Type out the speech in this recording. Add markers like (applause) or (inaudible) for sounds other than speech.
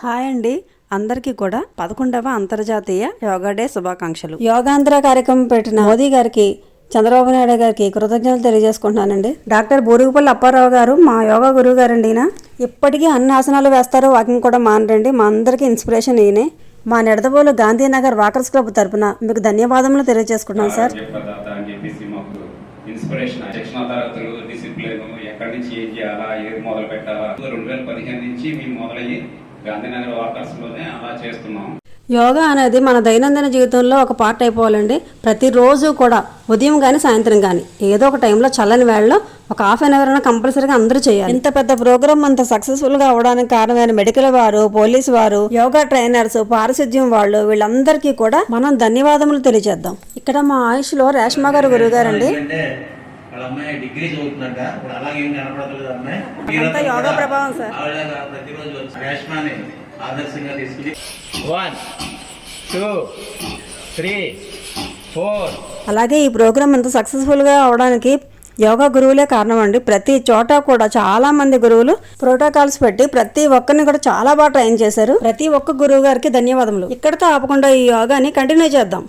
Hi అండి. అందరికీ కూడా పదకొండవ అంతర్జాతీయ యోగా డే శుభాకాంక్షలు. యోగాంధ్ర కార్యక్రమం పెట్టిన మోదీ గారికి చంద్రబాబు నాయుడు గారికి కృతజ్ఞతలు తెలియజేసుకుంటున్నానండి. డాక్టర్ బూరుగుపల్లి అప్పారావు గారు మా యోగా గురువు గారండి ఈయన. ఇప్పటికీ అన్ని ఆసనాలు వేస్తారు వాకింగ్ కూడా మానరండి. మా అందరికీ ఇన్స్పిరేషన్ ఈయనే. మా నిడదవోలు గాంధీనగర్ వాకర్స్ క్లబ్ తరపున మీకు ధన్యవాదములు తెలియజేసుకుంటున్నాం సార్. ఇన్స్పిరేషన్ శిక్షణ తరగతులు డిసిప్లిన్ ఎక్కడి నుంచి ఏం చేయాలా ఏది మొదలు పెట్టాలా రెండు వేల పదిహేను నుంచి మేము మొదలయ్యి గాంధీనగర్ వాకర్స్లోనే అలా చేస్తున్నాం. యోగా అనేది మన దైనందిన జీవితంలో ఒక పార్ట్ అయిపోవాలండి. ప్రతిరోజు కూడా ఉదయం కానీ సాయంత్రం కానీ ఏదో ఒక టైంలో చల్లని వేళలో ఒక హాఫ్ అన్ అవర్ అయినా కంపల్సరీగా అందరూ చేయాలి. ఇంత పెద్ద ప్రోగ్రామ్ అంత సక్సెస్ఫుల్గా అవడానికి కారణమైన మెడికల్ వారు పోలీస్ వారు యోగా ట్రైనర్స్ పారిశుద్ధ్యం వాళ్ళు వీళ్ళందరికీ కూడా మనం ధన్యవాదములు తెలియజేద్దాం. ఇక్కడ మా ఆయుష్లో రేష్మా గారు గురువు గారండి. వాళ్ళ అమ్మాయి డిగ్రీ చదువుతుందంట. ఇప్పుడు అలాగే కనపడలేదు అమ్మాయి. (laughs) అంతా యోగా ప్రభావం సార్. ఆవిడ ప్రతిరోజు రేష్మాని ఆదర్శంగా తీసుకుని One, two, three, four. అలాగే ఈ ప్రోగ్రామ్ అంత సక్సెస్ఫుల్గా అవడానికి యోగా గురువులే కారణం అండి. ప్రతి చోట కూడా చాలా మంది గురువులు ప్రోటోకాల్స్ పెట్టి ప్రతి ఒక్కరిని కూడా చాలా బాగా ట్రైన్ చేశారు. ప్రతి ఒక్క గురువు గారికి ధన్యవాదములు. ఇక్కడితో ఆపకుండా ఈ యోగాని కంటిన్యూ చేద్దాం.